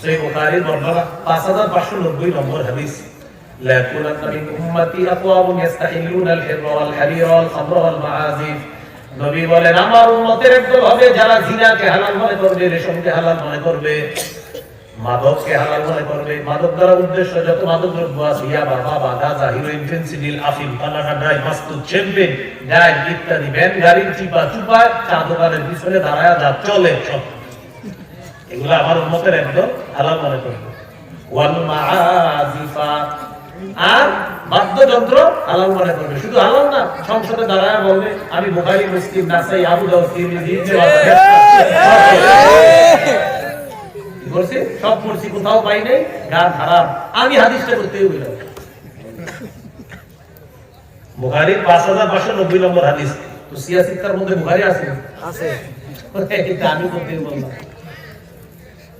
সেই বুখারীর বর্ণনা 5590 নম্বর হাদিস لا يكونن من أمتي أقوام يستحلون الحر والحرير والخمر والمعازف নবী বলেন আমার উম্মতের একদল হবে যারা জিনাকে হালাল মনে করবে রেশমকে হালাল মনে করবে মাদককে হালাল মনে করবে মাদক দ্বারা উদ্দেশ্য যত মাদক দ্রব্য আছে ইয়াবা বাবা গাঁজা হিরোইন ফেন্সিডিল আফিম পানাকা ড্রাই মাস্তুদ চ্যাম্পেন ডাইল ইত্যাদি ভ্যান গাড়ির চিপা চুপা চা দোকানের পিছনে দাঁড়ায় যা চলে সব এগুলো আমার উন্মতের একদম হালাল মনে করবে ওয়াল মাআজিফা আর বাদ্যযন্ত্র হালাল মনে করবে শুধু হালাল না সংসদে দাঁড়ায় বলবে আমি বুখারী মুসলিম নাসাই আবু দাউদ তিরমিজি ইবনে সব পড়ছি কোথাও পাই নাই গান খারাপ আমি হাদিসটা পাঁচ হাজার পাঁচশো নব্বই নম্বর হাদিস তো সিয়াসিত্তার মধ্যে বুখারী আছে আছে আমি করতে বললাম